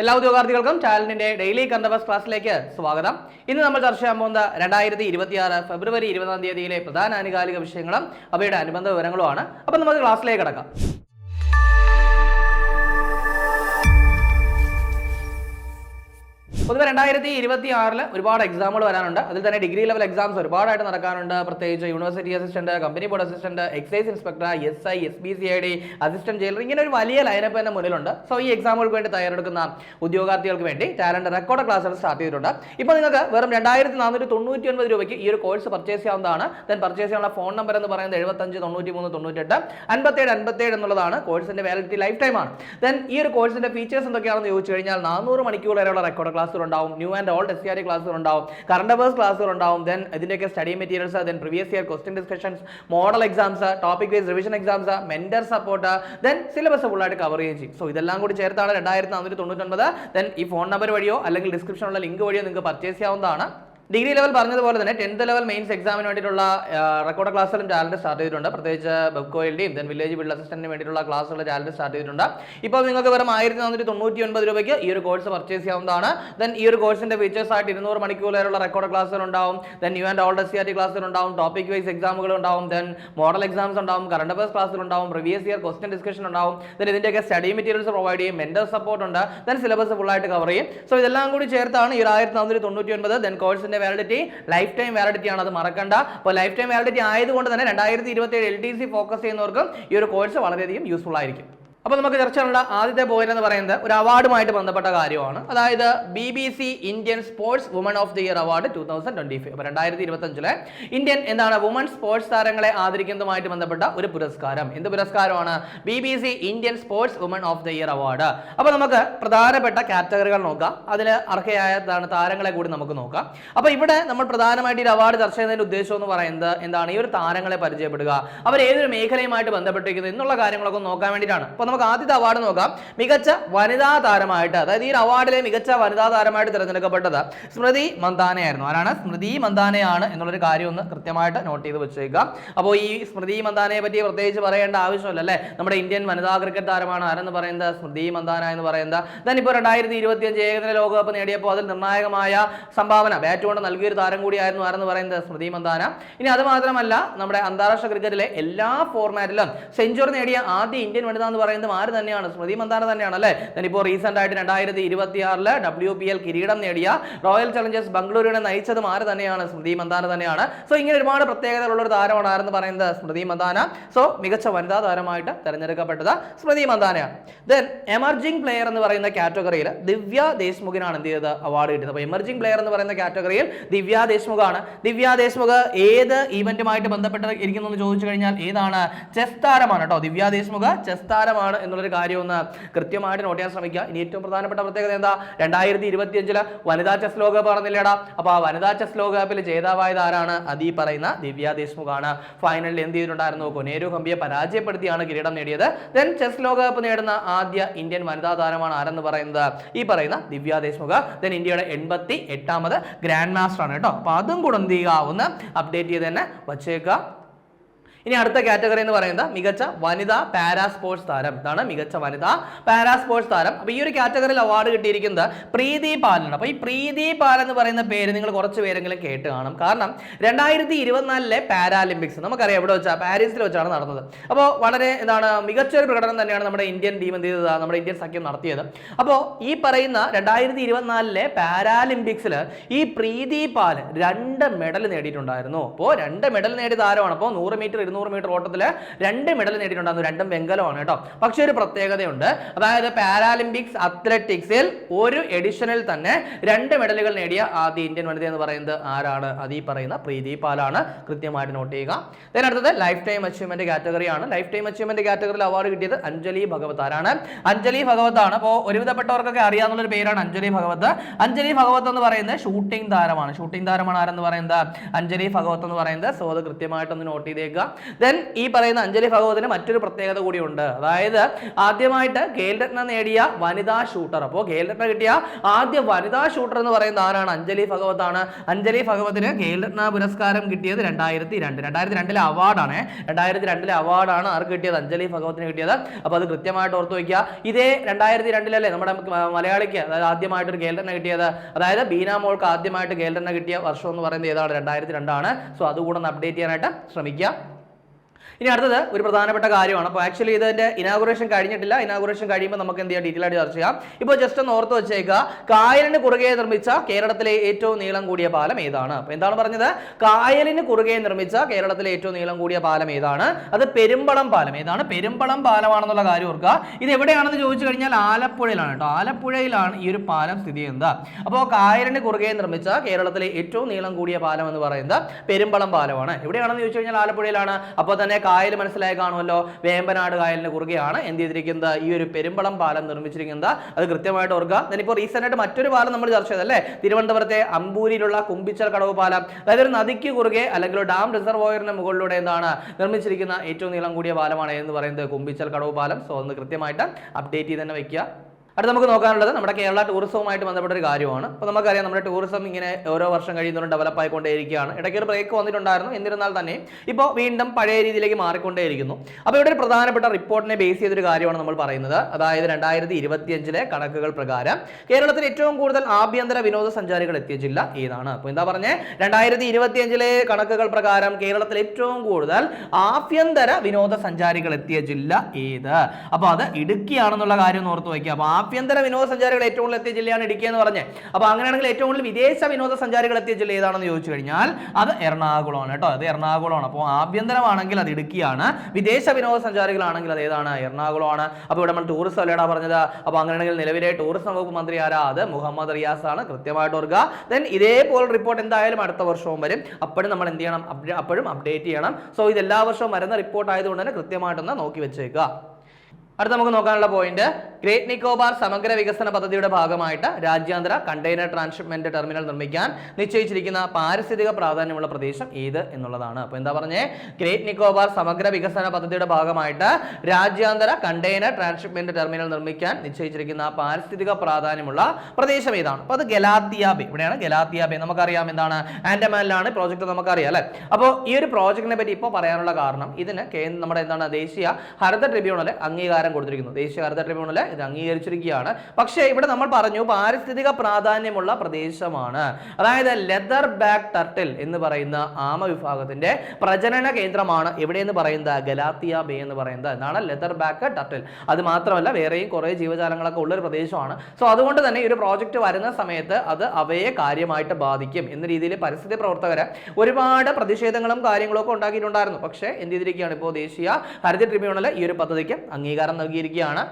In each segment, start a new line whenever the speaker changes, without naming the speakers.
എല്ലാ ഉദ്യോഗാർത്ഥികൾക്കും ചാനലിന്റെ ഡെയിലി കണ്ടബസ് ക്ലാസ്സിലേക്ക് സ്വാഗതം. ഇന്ന് നമ്മൾ ചർച്ച ചെയ്യാൻ പോകുന്ന രണ്ടായിരത്തി ഇരുപത്തിയാറ് ഫെബ്രുവരി ഇരുപതാം തീയതിയിലെ പ്രധാന ആനുകാലിക വിഷയങ്ങളും അവയുടെ അനുബന്ധ വിവരങ്ങളുമാണ്. അപ്പം നമുക്ക് ക്ലാസ്സിലേക്ക് കിടക്കാം. പൊതുവെ രണ്ടായിരത്തി ഇരുപത്തി ആറിൽ ഒരുപാട് എക്സാമുകൾ വരാനുണ്ട്. അതിൽ തന്നെ ഡിഗ്രി ലെവൽ എക്സാംസ് ഒരുപാടായിട്ട് നടക്കാനുണ്ട്. പ്രത്യേകിച്ച് university assistant company board assistant excise inspector S I S B C I D assistant jailer ഇങ്ങനെ ഒരു വലിയ ലൈനപ്പ് തന്നെ മുന്നിലുണ്ട്. സോ ഈ എക്സാമുകൾക്ക് വേണ്ടി തയ്യാറെടുക്കുന്ന ഉദ്യോഗാർത്ഥികൾക്ക് വേണ്ടി ടാലന്റ് റെക്കോർഡ് ക്ലാസ്സുകൾ സ്റ്റാർട്ട് ചെയ്തിട്ടുണ്ട്. ഇപ്പോൾ നിങ്ങൾക്ക് വെറും രണ്ടായിരത്തി നാനൂറ്റി തൊണ്ണൂറ്റി ഒൻപത് രൂപയ്ക്ക് ഈ ഒരു കോഴ്സ് പർച്ചേസ് ചെയ്യാവുന്നതാണ്. ദെൻ പർച്ചേസ് ചെയ്യാനുള്ള ഫോൺ നമ്പർ എന്ന് പറയുന്നത് എഴുപത്തഞ്ച് തൊണ്ണൂറ്റി മൂന്ന് തൊണ്ണൂറ്റെട്ട് അൻപത്തേഴ് അൻപത്തേഴ് എന്നുള്ളതാണ് കോഴ്സിന്റെ വാലിഡിറ്റി ലൈഫ് ടൈമാണ് ദെൻ ഈ ഒരു കോഴ്സിന്റെ ഫീച്ചേഴ്സ് എന്തൊക്കെയാണെന്ന് ചോദിച്ചു കഴിഞ്ഞാൽ നാനൂറ് മണിക്കൂർ വരെയുള്ള റെക്കോർഡ് ക്ലാസ്സുകൾ ഉണ്ടാവും. New and old S C R ക്ലാസ്സുകൾ ഉണ്ടാവും. കറണ്ട് അഫേഴ്സ് ക്ലാസ്സുകൾ ഉണ്ടാവും. ദെൻ ഇതിന്റെയൊക്കെ study materials then previous year question discussions model exams topic wise revision exams mentor support then syllabus ഫുള്ളായിട്ട് കവർ ചെയ്യും. സോ ഇതെല്ലാം കൂടി ചേർത്താണ് രണ്ടായിരത്തി നാനൂറ്റി തൊണ്ണൂറ്റൊൻപത് ദെൻ ഈ ഫോൺ നമ്പർ വഴിയോ അല്ലെങ്കിൽ ഡിസ്ക്രിപ്ഷനുള്ള ലിങ്ക് വഴിയോ നിങ്ങൾക്ക് പർച്ചേസ് ചെയ്യാവുന്നതാണ്. ഡിഗ്രി ലെവൽ പറഞ്ഞതുപോലെ തന്നെ ടെൻത്ത് ലെവൽ മെയിൻസ് എക്സാമിന് വേണ്ടിയിട്ടുള്ള റെക്കോർഡ് ക്ലാസ്സുകളും ചാനൽ സ്റ്റാർട്ട് ചെയ്തിട്ടുണ്ട്. പ്രത്യേകിച്ച് ബെബ്കോയിലിന്റെയും ദെൻ വില്ലേജ് ബിൽഡ് അസിസ്റ്റന്റിന് വേണ്ടിയിട്ടുള്ള ക്ലാസ്സുകൾ ചാനൽ സ്റ്റാർട്ട് ചെയ്തിട്ടുണ്ട്. ഇപ്പോൾ നിങ്ങൾക്ക് വെറും ആയിരത്തി നാനൂറ്റി തൊണ്ണൂറ്റി ഒൻപത് രൂപയ്ക്ക് ഈ ഒരു കോഴ്സ് പർച്ചേസ് ചെയ്യാവുന്നതാണ്. ദെൻ ഈ ഒരു കോഴ്സിന്റെ ഫീച്ചേഴ്സ് ആയിട്ട് ഇരുന്നൂറ് മണിക്കൂർ റെക്കോർഡ് ക്ലാസ്സുകൾ ഉണ്ടാവും. Then new and old C R T ക്ലാസ്സുകൾ ഉണ്ടാവും. ടോപ്പിക് വൈസ് എക്സാമുകൾ ഉണ്ടാവും. ദെൻ മോഡൽ എക്സാംസ് ഉണ്ടാവും. കറണ്ട് അഫയർസ് ക്ലാസ്സുകൾ ഉണ്ടാവും. പ്രീവിയസ് ഇയർ ക്വസ്റ്റൻ ഡിസ്കഷൻ ഉണ്ടാവും. ദെൻ ഇതിന്റെയൊക്കെ സ്റ്റഡി മെറ്റീരിയൽസ് പ്രൊവൈഡ് ചെയ്യും. മെന്റർ സപ്പോർട്ട് ഉണ്ട്. ദെൻ സിലബസ് ഫുൾ ആയിട്ട് കവർ ചെയ്യും. സോ ഇതെല്ലാം കൂടി ചേർത്താണ് ഈ ഒരു ആയിരത്തി നാനൂറ്റി തൊണ്ണൂറ്റി ഒൻപത് ദെൻ കോഴ്സിന്റെ വാലിഡിറ്റി ലൈഫ് ടൈം വാലിഡിറ്റി ആണ് അത് മറക്കണ്ട. അപ്പോൾ ലൈഫ് ടൈം വാലിഡിറ്റി ആയതുകൊണ്ട് തന്നെ രണ്ടായിരത്തി ഇരുപത്തി എൽ ടി സി ഫോക്കസ് ചെയ്യുന്നവർക്കും ഈ ഒരു കോഴ്സ് വളരെയധികം യൂസ്ഫുൾ ആയിരിക്കും. അപ്പോൾ നമുക്ക് ചർച്ച ചെയ്യേണ്ട ആദ്യത്തെ പോയിന്റ് എന്ന് പറയുന്നത് ഒരു അവാർഡുമായിട്ട് ബന്ധപ്പെട്ട കാര്യമാണ്. അതായത് B B C Indian sports woman of the year award two thousand twenty five അപ്പോൾ രണ്ടായിരത്തി ഇരുപത്തഞ്ചിലെ ഇന്ത്യൻ എന്താണ് വുമൺ സ്പോർട്സ് താരങ്ങളെ ആദരിക്കുന്നതുമായിട്ട് ബന്ധപ്പെട്ട ഒരു പുരസ്കാരം. എന്ത് പുരസ്കാരമാണ്? B B C Indian sports woman of the year award അപ്പോൾ നമുക്ക് പ്രധാനപ്പെട്ട കാറ്റഗറികൾ നോക്കാം. അതിൽ അർഹയായ താരങ്ങളെ കൂടി നമുക്ക് നോക്കാം. അപ്പോൾ ഇവിടെ നമ്മൾ പ്രധാനമായിട്ട് ഈ അവാർഡ് ചർച്ച ചെയ്യുന്നതിന്റെ ഉദ്ദേശം എന്ന് പറയുന്നത് എന്താണ്? ഈ ഒരു താരങ്ങളെ പരിചയപ്പെടുക. അവർ ഏതൊരു മേഖലയുമായിട്ട് ബന്ധപ്പെട്ടിരിക്കുന്നത് എന്നുള്ള കാര്യങ്ങളൊക്കെ നോക്കാൻ വേണ്ടിയിട്ടാണ്. അപ്പോൾ നമുക്ക് ആദ്യത്തെ അവാർഡ് നോക്കാം. മികച്ച വനിതാ താരമായിട്ട് അതായത് ഈ അവാർഡിലെ മികച്ച വനിതാ താരമായിട്ട് തിരഞ്ഞെടുക്കപ്പെട്ടത് സ്മൃതി മന്ദാനയായിരുന്നു. ആരാണ്? സ്മൃതി മന്ദാനയാണ് എന്നുള്ളൊരു കാര്യം ഒന്ന് കൃത്യമായിട്ട് നോട്ട് ചെയ്ത് വെച്ചേക്കാം അപ്പോൾ ഈ സ്മൃതി മന്ദാനയെ പറ്റി പ്രത്യേകിച്ച് പറയേണ്ട ആവശ്യമില്ല അല്ലേ? നമ്മുടെ ഇന്ത്യൻ വനിതാ ക്രിക്കറ്റ് താരമാണ്. ആരെന്ന് പറയുന്നത്? സ്മൃതി മന്ദാന എന്ന് പറയുന്നത്. ദെൻ രണ്ടായിരത്തി ഇരുപത്തിയഞ്ച് ഏകദിന ലോകകപ്പ് നേടിയപ്പോൾ അതിൽ നിർണായകമായ സംഭാവന ബാറ്റ് കൊണ്ട് നൽകിയൊരു താരം കൂടിയായിരുന്നു ആരെന്ന് പറയുന്നത്? സ്മൃതി മന്ദാന. ഇനി അത് മാത്രമല്ല നമ്മുടെ അന്താരാഷ്ട്ര ക്രിക്കറ്റിലെ എല്ലാ ഫോർമാറ്റിലും സെഞ്ചുറി നേടിയ ആദ്യ ഇന്ത്യൻ വനിത എന്ന് പറയുന്നത് ആര് തന്നെയാണ്. സ്മൃതി മന്ദാന തന്നെയാണ് അല്ലേ? ഇപ്പോൾ റീസെന്റ് ആയിട്ട് രണ്ടായിരത്തി ഇരുപത്തി ആറിൽ ഡബ്ല്യു പി എൽ കിരീടം നേടിയ റോയൽ ചലഞ്ചേഴ്സ് ബംഗളൂരുവിനെ നയിച്ചതും ആര് തന്നെയാണ്. സ്മൃതി മന്ദാന തന്നെയാണ്. സോ ഇങ്ങനെ ഒരുപാട് പ്രത്യേകതകളുള്ള ഒരു താരമാണ് ആരെന്ന് പറയുന്നത് സ്മൃതി മന്ദാന. സോ മികച്ച വനിതാ താരമായിട്ട് തെരഞ്ഞെടുക്കപ്പെട്ടത് സ്മൃതി മന്ദാനയാണ്. ദെൻ എമർജിംഗ് പ്ലെയർ എന്ന് പറയുന്ന കാറ്റഗറിയിൽ ദിവ്യ ദേശ്മുഖിനാണ് എന്ത് ചെയ്തത്? അവാർഡ് കിട്ടിയത്. അപ്പോൾ എമർജിംഗ് പ്ലെയർ എന്ന് പറയുന്ന കാറ്റഗറിയിൽ ദിവ്യ ദേശ്മുഖാണ്. ദിവ്യ ദേശ്മുഖ് ഏത് ഇവന്റുമായിട്ട് ബന്ധപ്പെട്ട് ഇരിക്കുന്നു എന്ന് ചോദിച്ചു കഴിഞ്ഞാൽ ഏതാണ്? ചെസ് താരമാണ് കേട്ടോ. ദിവ്യ ദേശ്മുഖ് ചെസ് താരമാണ്. എന്നുള്ളൊരു കാര്യം ഒന്ന് കൃത്യമായിട്ട് നോട്ട് ചെയ്യാൻ ശ്രമിക്കുക. ഇനി ഏറ്റവും പ്രധാനപ്പെട്ട പ്രത്യേകത എന്താ? രണ്ടായിരത്തി ഇരുപത്തി അഞ്ചിൽ വനിതാ ചെസ് ലോകകപ്പ് പറഞ്ഞില്ലേടാ. അപ്പൊ ആ വനിതാ ചെസ് ലോകകപ്പിൽ ജേതാവായത് ആരാണ്? അത് ഈ പറയുന്ന ദിവ്യ ദേശ്മുഖാണ്. ഫൈനലിൽ എന്ത് ചെയ്തിട്ടുണ്ടായിരുന്നു? കൊനേരു ഹംബിയെ പരാജയപ്പെടുത്തിയാണ് കിരീടം നേടിയത്. ദെൻ ചെസ് ലോകകപ്പ് നേടുന്ന ആദ്യ ഇന്ത്യൻ വനിതാ താരമാണ് ആരെന്ന് പറയുന്നത്? ഈ പറയുന്ന ദിവ്യ ദേശ്മുഖ. ദെൻ ഇന്ത്യയുടെ എൺപത്തി എട്ടാമത് ഗ്രാൻഡ് മാസ്റ്റർ ആണ് കേട്ടോ. അപ്പൊ അതും കൂടെ എന്ത് ചെയ്യുക? ഒന്ന് അപ്ഡേറ്റ് ചെയ്ത് തന്നെ വച്ചേക്കുക. ഇനി അടുത്ത കാറ്റഗറി എന്ന് പറയുന്നത് മികച്ച വനിതാ പാരാ സ്പോർട്സ് താരം. ഇതാണ് മികച്ച വനിതാ പാരാ സ്പോർട്സ് താരം. അപ്പൊ ഈ ഒരു കാറ്റഗറിയിൽ അവാർഡ് കിട്ടിയിരിക്കുന്നത് പ്രീതി പാലാണ് അപ്പൊ ഈ പ്രീതി പാൽ എന്ന് പറയുന്ന പേര് നിങ്ങൾ കുറച്ച് പേരെങ്കിലും കേട്ട് കാണും. കാരണം രണ്ടായിരത്തി ഇരുപത്തിനാലിലെ പാരാലിമ്പിക്സ് നമുക്കറിയാം എവിടെ വെച്ചാൽ പാരീസിൽ വെച്ചാണ് നടന്നത്. അപ്പോൾ വളരെ എന്താണ് മികച്ചൊരു പ്രകടനം തന്നെയാണ് നമ്മുടെ ഇന്ത്യൻ ടീം എന്ത് ചെയ്തത്? നമ്മുടെ ഇന്ത്യൻ സഖ്യം നടത്തിയത്. അപ്പോൾ ഈ പറയുന്ന രണ്ടായിരത്തി ഇരുപത്തിനാലിലെ പാരാലിമ്പിക്സിൽ ഈ പ്രീതി പാൽ രണ്ട് മെഡൽ നേടിയിട്ടുണ്ടായിരുന്നു. അപ്പോൾ രണ്ട് മെഡൽ നേടിയ താരമാണ്. അപ്പോൾ നൂറ് മീറ്റർ ഇരുന്നൂറ് മീറ്റർ ഓട്ടത്തിൽ രണ്ട് മെഡൽ നേടിയിട്ടുണ്ടായിരുന്നു. രണ്ടും വെങ്കലമാണ് കേട്ടോ. പക്ഷെ ഒരു പ്രത്യേകതയുണ്ട്. അതായത് പാരാലിമ്പിക്സ് അത്ലറ്റിക്സിൽ ഒരു എഡിഷനിൽ തന്നെ രണ്ട് മെഡലുകൾ നേടിയ ആദ്യ ഇന്ത്യൻ വനിത എന്ന് പറയുന്നത് ആരാണ്? അത് ഈ പറയുന്ന പ്രീതി പാലാണ്. കൃത്യമായിട്ട് നോട്ട് ചെയ്യുക. അതിനടുത്തത് ലൈഫ് ടൈം അച്ചീവ്മെന്റ് കാറ്റഗറിയാണ് ലൈഫ് ടൈം അച്ചീവ്മെന്റ് കാറ്റഗറിയിൽ അവാർഡ് കിട്ടിയത് അഞ്ജലി ഭഗവത് ആരാണ് അഞ്ജലി ഭഗവത് ആണ് അപ്പോൾ ഒരുവിധപ്പെട്ടവർക്കൊക്കെ അറിയാവുന്ന ഒരു പേരാണ് അഞ്ജലി ഭഗവത് അഞ്ജലി ഭഗവത് എന്ന് പറയുന്നത് ഷൂട്ടിംഗ് താരമാണ്. ഷൂട്ടിംഗ് താരമാണ് ആരെന്ന് പറയുന്നത്? അഞ്ജലി ഭഗവത് എന്ന് പറയുന്നത്. സോ അത് കൃത്യമായിട്ടൊന്ന് നോട്ട് ചെയ്തേക്കുക. ദെൻ ഈ പറയുന്ന അഞ്ജലി ഭഗവതിന് മറ്റൊരു പ്രത്യേകത കൂടിയുണ്ട്. അതായത് ആദ്യമായിട്ട് ഖേൽരത്ന നേടിയ വനിതാ ഷൂട്ടർ. അപ്പോൾ ഖേൽരത്ന കിട്ടിയ ആദ്യ വനിതാ ഷൂട്ടർ എന്ന് പറയുന്ന ആരാണ്? അഞ്ജലി ഭഗവതാണ് അഞ്ജലി ഭഗവതിന് ഖേൽരത്ന പുരസ്കാരം കിട്ടിയത് രണ്ടായിരത്തി രണ്ട് രണ്ടായിരത്തി രണ്ടിലെ അവാർഡാണ് രണ്ടായിരത്തി രണ്ടിലെ അവാർഡാണ് ആർക്ക് കിട്ടിയത്? അഞ്ജലി ഭഗവത്തിന് കിട്ടിയത്. അപ്പോൾ അത് കൃത്യമായിട്ട് ഓർത്ത് വയ്ക്കുക. ഇതേ രണ്ടായിരത്തി രണ്ടിലല്ലേ നമ്മുടെ മലയാളിക്ക് അതായത് ആദ്യമായിട്ട് ഒരു ഖേൽരത്ന കിട്ടിയത്. അതായത് ബീന മോൾക്ക് ആദ്യമായിട്ട് ഖേൽരത്ന കിട്ടിയ വർഷം എന്ന് പറയുന്നത് ഏതാണ്? രണ്ടായിരത്തി രണ്ടാണ് സോ അതുകൂടെ ഒന്ന് അപ്ഡേറ്റ് ചെയ്യാനായിട്ട് ശ്രമിക്കുക. ഇനി അടുത്തത് ഒരു പ്രധാനപ്പെട്ട കാര്യമാണ്. അപ്പോൾ ആക്ച്വലി ഇതിന്റെ ഇനാഗുറേഷൻ കഴിഞ്ഞിട്ടില്ല. ഇനാഗുറേഷൻ കഴിയുമ്പോൾ നമുക്ക് എന്ത് ചെയ്യാം? ഡീറ്റെയിൽ ആയിട്ട് ചർച്ച ചെയ്യാം. ഇപ്പോൾ ജസ്റ്റ് ഒന്ന് ഓർത്ത് വെച്ചേക്കുക. കായലിന് കുറുകെ നിർമ്മിച്ച കേരളത്തിലെ ഏറ്റവും നീളം കൂടിയ പാലം ഏതാണ്? അപ്പോൾ എന്താണ് പറഞ്ഞത്? കായലിന് കുറുകെ നിർമ്മിച്ച കേരളത്തിലെ ഏറ്റവും നീളം കൂടിയ പാലം ഏതാണ്? അത് പെരുമ്പളം പാലം. ഏതാണ്? പെരുമ്പളം പാലമാണെന്നുള്ള കാര്യം ഓർക്കുക. ഇത് എവിടെയാണെന്ന് ചോദിച്ചു കഴിഞ്ഞാൽ ആലപ്പുഴയിലാണ് കേട്ടോ. ആലപ്പുഴയിലാണ് ഈ ഒരു പാലം സ്ഥിതി ചെയ്യുന്നത്. അപ്പോൾ കായലിന് കുറുകെ നിർമ്മിച്ച കേരളത്തിലെ ഏറ്റവും നീളം കൂടിയ പാലം എന്ന് പറയുന്നത് പെരുമ്പളം പാലമാണ്. എവിടെയാണെന്ന് ചോദിച്ചു കഴിഞ്ഞാൽ ആലപ്പുഴയിലാണ്. അപ്പോൾ തന്നെ കായൽ മനസ്സിലായി കാണുമല്ലോ. വേമ്പനാട് കായലിന് കുറുകെയാണ് എന്ത് ചെയ്തിരിക്കുന്നത്? ഈ ഒരു പെരുമ്പളം പാലം നിർമ്മിച്ചിരിക്കുന്നത്. അത് കൃത്യമായിട്ട് ഓർക്കുക. ഞാനിപ്പോൾ റീസെന്റ് ആയിട്ട് മറ്റൊരു പാലം നമ്മൾ ചർച്ച ചെയ്തല്ലേ തിരുവനന്തപുരത്തെ അമ്പൂരിയിലുള്ള കുമ്പിച്ചൽ കടവ് പാലം. അതായത് ഒരു നദിക്ക് കുറുകെ അല്ലെങ്കിൽ ഡാം റിസർവോയറിന് മുകളിലൂടെ എന്താണ് നിർമ്മിച്ചിരിക്കുന്ന ഏറ്റവും നീളം കൂടിയ പാലമാണ് എന്ന് പറയുന്നത് കുമ്പിച്ചൽ കടവ് പാലം. സോ ഒന്ന് കൃത്യമായിട്ട് അപ്ഡേറ്റ് ചെയ്ത് തന്നെ വെക്കുക. അടുത്ത നമുക്ക് നോക്കാനുള്ളത് നമ്മുടെ കേരള ടൂറിസവുമായിട്ട് ബന്ധപ്പെട്ട ഒരു കാര്യമാണ്. അപ്പോൾ നമുക്കറിയാം നമ്മുടെ ടൂറിസം ഇങ്ങനെ ഓരോ വർഷം കഴിയുന്നവരും ഡെവലപ്പ് ആയിക്കൊണ്ടേയിരിക്കുകയാണ്. ഇടയ്ക്ക് ഒരു ബ്രേക്ക് വന്നിട്ടുണ്ടായിരുന്നു. എന്നിരുന്നാൽ തന്നെ ഇപ്പോൾ വീണ്ടും പഴയ രീതിയിലേക്ക് മാറിക്കൊണ്ടേയിരിക്കുന്നു. അപ്പോൾ ഇവിടെ ഒരു പ്രധാനപ്പെട്ട റിപ്പോർട്ടിനെ ബേസ് ചെയ്തൊരു കാര്യമാണ് നമ്മൾ പറയുന്നത്. അതായത് രണ്ടായിരത്തി ഇരുപത്തിയഞ്ചിലെ കണക്കുകൾ പ്രകാരം കേരളത്തിൽ ഏറ്റവും കൂടുതൽ ആഭ്യന്തര വിനോദസഞ്ചാരികൾ എത്തിയ ജില്ല ഏതാണ്? അപ്പോൾ എന്താ പറഞ്ഞേ? രണ്ടായിരത്തി ഇരുപത്തിയഞ്ചിലെ കണക്കുകൾ പ്രകാരം കേരളത്തിൽ ഏറ്റവും കൂടുതൽ ആഭ്യന്തര വിനോദസഞ്ചാരികൾ എത്തിയ ജില്ല ഏത്? അപ്പോൾ അത് ഇടുക്കിയാണെന്നുള്ള കാര്യം ഓർത്ത് വയ്ക്കുക. അപ്പോൾ ആഭ്യന്തര വിനോദസഞ്ചാരികൾ ഏറ്റവും കൂടുതൽ എത്തിയ ജില്ലയാണ് ഇടുക്കി എന്ന് പറഞ്ഞത് അപ്പോൾ അങ്ങനെയാണെങ്കിൽ ഏറ്റവും കൂടുതൽ വിദേശ വിനോദസഞ്ചാരികൾ എത്തിയ ജില്ല ഏതാണെന്ന് ചോദിച്ചു കഴിഞ്ഞാൽ അത് എറണാകുളമാണ് കേട്ടോ. അത് എറണാകുളമാണ്. അപ്പോൾ ആഭ്യന്തരമാണെങ്കിൽ അത് ഇടുക്കിയാണ്. വിദേശ വിനോദസഞ്ചാരികളാണെങ്കിൽ അത് ഏതാണ്? എറണാകുളമാണ്. അപ്പോൾ ഇവിടെ നമ്മൾ ടൂറിസം അല്ലേടാ പറഞ്ഞത്? അപ്പോൾ അങ്ങനെയാണെങ്കിൽ നിലവിലെ ടൂറിസം വകുപ്പ് മന്ത്രി ആരാ? അത് മുഹമ്മദ് റിയാസ് ആണ്. കൃത്യമായിട്ട് ഓർക്കുക. ദെൻ ഇതേപോലെ റിപ്പോർട്ട് എന്തായാലും അടുത്ത വർഷവും വരും. അപ്പോഴും നമ്മൾ എന്ത് ചെയ്യണം? അപ്പോഴും അപ്ഡേറ്റ് ചെയ്യണം. സോ ഇത് എല്ലാ വർഷവും വരുന്ന റിപ്പോർട്ട് ആയതുകൊണ്ട് തന്നെ കൃത്യമായിട്ടൊന്ന് നോക്കി വെച്ചേക്കുക. അടുത്ത നമുക്ക് നോക്കാനുള്ള പോയിന്റ് ഗ്രേറ്റ് നിക്കോബാർ സമഗ്ര വികസന പദ്ധതിയുടെ ഭാഗമായിട്ട് രാജ്യാന്തര കണ്ടെയ്നർ ട്രാൻസ്ഷിപ്മെന്റ് ടെർമിനൽ നിർമ്മിക്കാൻ നിശ്ചയിച്ചിരിക്കുന്ന പാരിസ്ഥിതിക പ്രാധാന്യമുള്ള പ്രദേശം ഏത് എന്നുള്ളതാണ്. അപ്പോൾ എന്താ പറഞ്ഞേ? ഗ്രേറ്റ് നിക്കോബാർ സമഗ്ര വികസന പദ്ധതിയുടെ ഭാഗമായിട്ട് രാജ്യാന്തര കണ്ടെയ്നർ ട്രാൻസ്ഷിപ്മെന്റ് ടെർമിനൽ നിർമ്മിക്കാൻ നിശ്ചയിച്ചിരിക്കുന്ന പാരിസ്ഥിതിക പ്രാധാന്യമുള്ള പ്രദേശം ഏതാണ്? അപ്പോൾ അത് ഗലാത്തിയാബെ ഇവിടെയാണ് ഗലാത്തിയാബെ നമുക്കറിയാം എന്താണ്? ആൻഡമാനിലാണ് പ്രോജക്റ്റ് നമുക്കറിയാം അല്ലേ? അപ്പോൾ ഈ ഒരു പ്രോജക്റ്റിനെ പറ്റി ഇപ്പോൾ പറയാനുള്ള കാരണം ഇതിന് കേന്ദ്ര നമ്മുടെ എന്താണ് ദേശീയ ഹരിത ട്രിബ്യൂണൽ അംഗീകാരം കൊടുത്തിരിക്കുന്നു ദേശീയ ഹരിത ട്രിബ്യൂണൽ ഇത് അംഗീകരിച്ചിരിക്കുകയാണ്. പക്ഷേ ഇവിടെ നമ്മൾ പറഞ്ഞു പാരിസ്ഥിതിക പ്രാധാന്യമുള്ള പ്രദേശമാണ്. അതായത് ലെതർ ബാക്ക് ടർട്ടിൽ എന്ന് പറയുന്ന ആമ വിഭാഗത്തിന്റെ പ്രജനന കേന്ദ്രമാണ് എവിടെയെന്ന് പറയുന്നത്? ഗലാത്തിയ ബേ എന്ന് പറയുന്നത്. എന്നാണ് ലെതർ ബാക്ക് ടർട്ടിൽ. അത് മാത്രമല്ല വേറെയും കുറേ ജീവജാലങ്ങളൊക്കെ ഉള്ളൊരു പ്രദേശമാണ്. സോ അതുകൊണ്ട് തന്നെ ഈ ഒരു പ്രോജക്റ്റ് വരുന്ന സമയത്ത് അത് അവയെ കാര്യമായിട്ട് ബാധിക്കും എന്ന രീതിയിൽ പരിസ്ഥിതി പ്രവർത്തകർ ഒരുപാട് പ്രതിഷേധങ്ങളും കാര്യങ്ങളും ഒക്കെ ഉണ്ടാക്കിയിട്ടുണ്ടായിരുന്നു. പക്ഷേ എന്ത് ചെയ്തിരിക്കുകയാണ്? ഇപ്പോൾ ദേശീയ ഹരിത ട്രിബ്യൂണൽ ഈ ഒരു പദ്ധതിക്ക് അംഗീകാരം നൽകിയിരിക്കുകയാണ്.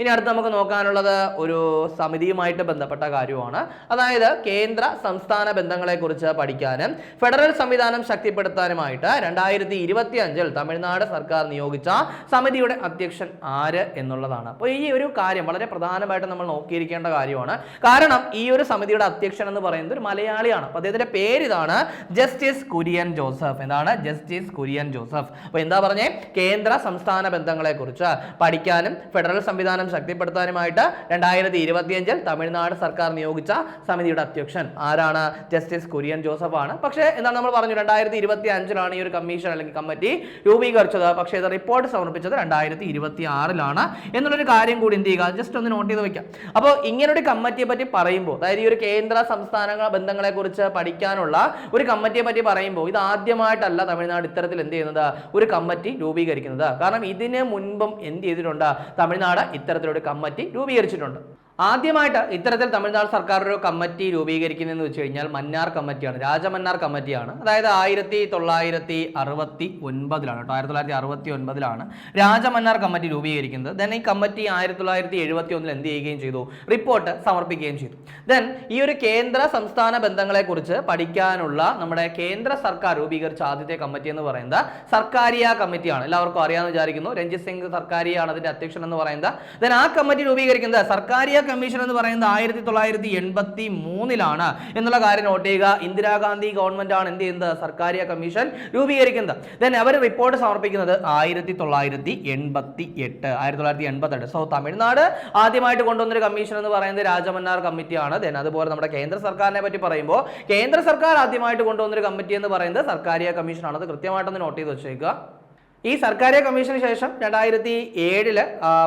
ഇനി അടുത്ത് നമുക്ക് നോക്കാനുള്ളത് ഒരു സമിതിയുമായിട്ട് ബന്ധപ്പെട്ട കാര്യമാണ്. അതായത് കേന്ദ്ര സംസ്ഥാന ബന്ധങ്ങളെക്കുറിച്ച് പഠിക്കാനും ഫെഡറൽ സംവിധാനം ശക്തിപ്പെടുത്താനുമായിട്ട് രണ്ടായിരത്തി ഇരുപത്തി അഞ്ചിൽ തമിഴ്നാട് സർക്കാർ നിയോഗിച്ച സമിതിയുടെ അധ്യക്ഷൻ ആര് എന്നുള്ളതാണ്. അപ്പോൾ ഈ ഒരു കാര്യം വളരെ പ്രധാനമായിട്ട് നമ്മൾ നോക്കിയിരിക്കേണ്ട കാര്യമാണ്. കാരണം ഈ ഒരു സമിതിയുടെ അധ്യക്ഷൻ എന്ന് പറയുന്നത് ഒരു മലയാളിയാണ്. അപ്പോൾ അദ്ദേഹത്തിന്റെ പേര് ഇതാണ് ജസ്റ്റിസ് കുര്യൻ ജോസഫ്. എന്താണ്? ജസ്റ്റിസ് കുര്യൻ ജോസഫ്. അപ്പോൾ എന്താ പറഞ്ഞേ? കേന്ദ്ര സംസ്ഥാന ബന്ധങ്ങളെക്കുറിച്ച് പഠിക്കാനും ഫെഡറൽ സംവിധാനം ശക്തിപ്പെടുത്താനുമായിട്ട് രണ്ടായിരത്തി ഇരുപത്തിയഞ്ചിൽ തമിഴ്നാട് സർക്കാർ നിയോഗിച്ച സമിതിയുടെ അധ്യക്ഷൻ. ആരാണ്? ജസ്റ്റിസ് കുര്യൻ ജോസഫ് ആണ് പക്ഷേ എന്താണ് നമ്മൾ പറഞ്ഞു രണ്ടായിരത്തി ഇരുപത്തി അഞ്ചിലാണ് ഈ ഒരു കമ്മീഷൻ അല്ലെങ്കിൽ കമ്മിറ്റി രൂപീകരിച്ചത്. പക്ഷേ ഇത് റിപ്പോർട്ട് സമർപ്പിച്ചത് രണ്ടായിരത്തി ഇരുപത്തി ആറിലാണ് എന്നുള്ളൊരു കാര്യം കൂടി എന്ത് ചെയ്യുക? ജസ്റ്റ് ഒന്ന് നോട്ട് ചെയ്ത് വെക്കാം അപ്പോൾ ഇങ്ങനൊരു കമ്മിറ്റിയെ പറ്റി പറയുമ്പോൾ അതായത് ഈ ഒരു കേന്ദ്ര സംസ്ഥാന ബന്ധങ്ങളെ കുറിച്ച് പഠിക്കാനുള്ള ഒരു കമ്മിറ്റിയെ പറ്റി പറയുമ്പോൾ ഇത് ആദ്യമായിട്ടല്ല തമിഴ്നാട് ഇത്തരത്തിൽ എന്ത് ചെയ്യുന്നത്? ഒരു കമ്മിറ്റി രൂപീകരിക്കുന്നത്. കാരണം ഇതിന് മുൻപും എന്ത് ചെയ്തിട്ടുണ്ട്? തമിഴ്നാട് ഇത്തരത്തിലൊരു കമ്മിറ്റി രൂപീകരിച്ചിട്ടുണ്ട്. ആദ്യമായിട്ട് ഇത്തരത്തിൽ തമിഴ്നാട് സർക്കാർ ഒരു കമ്മിറ്റി രൂപീകരിക്കുന്നതെന്ന് വെച്ച് കഴിഞ്ഞാൽ മന്നാർ കമ്മിറ്റിയാണ് രാജമന്നാർ കമ്മിറ്റിയാണ്. അതായത് ആയിരത്തി തൊള്ളായിരത്തി അറുപത്തി ഒൻപതിലാണ് കേട്ടോ ആയിരത്തി തൊള്ളായിരത്തി അറുപത്തി ഒൻപതിലാണ് രാജമന്നാർ കമ്മിറ്റി രൂപീകരിക്കുന്നത്. ദെൻ ഈ കമ്മിറ്റി ആയിരത്തി തൊള്ളായിരത്തി എഴുപത്തി ഒന്നിൽ എന്ത് ചെയ്യുകയും ചെയ്തു? റിപ്പോർട്ട് സമർപ്പിക്കുകയും ചെയ്തു. ദെൻ ഈ ഒരു കേന്ദ്ര സംസ്ഥാന ബന്ധങ്ങളെക്കുറിച്ച് പഠിക്കാനുള്ള നമ്മുടെ കേന്ദ്ര സർക്കാർ രൂപീകരിച്ച ആദ്യത്തെ കമ്മിറ്റി എന്ന് പറയുന്നത് സർക്കാരിയ കമ്മിറ്റിയാണ്. എല്ലാവർക്കും അറിയാമെന്ന് വിചാരിക്കുന്നു. രഞ്ജിത് സിംഗ് സർക്കാരിയാണ് അതിന്റെ അധ്യക്ഷൻ എന്ന് പറയുന്നത്. ദെൻ ആ കമ്മിറ്റി രൂപീകരിക്കുന്നത് സർക്കാരിയ കമ്മീഷൻ എന്ന് പറയുന്നത് ആയിരത്തി തൊള്ളായിരത്തി എൺപത്തി മൂന്നിലാണ് എന്നുള്ള കാര്യം നോട്ട് ചെയ്യുക. ഇന്ദിരാഗാന്ധി ഗവൺമെന്റ് ആണ് എന്ത് ചെയ്യുന്നത്? സർക്കാരിയ കമ്മീഷൻ രൂപീകരിക്കുന്നത്. ദെൻ അവർ റിപ്പോർട്ട് സമർപ്പിക്കുന്നത് ആയിരത്തി തൊള്ളായിരത്തി എൺപത്തി എട്ട് ആയിരത്തി തൊള്ളായിരത്തി എൺപത്തെട്ട് സോ തമിഴ്നാട് ആദ്യമായിട്ട് കൊണ്ടുവന്നൊരു കമ്മീഷൻ എന്ന് പറയുന്നത് രാജമന്നാർ കമ്മിറ്റിയാണ് ദെൻ അതുപോലെ നമ്മുടെ കേന്ദ്ര സർക്കാരിനെ പറ്റി പറയുമ്പോൾ കേന്ദ്ര സർക്കാർ ആദ്യമായിട്ട് കൊണ്ടുവന്നൊരു കമ്മിറ്റി എന്ന് പറയുന്നത് സർക്കാരിയ കമ്മീഷൻ ആണ് അത് കൃത്യമായിട്ടൊന്ന് നോട്ട് ചെയ്ത് വെച്ചേക്കുക. ഈ സർക്കാർ കമ്മീഷന് ശേഷം രണ്ടായിരത്തി ഏഴിൽ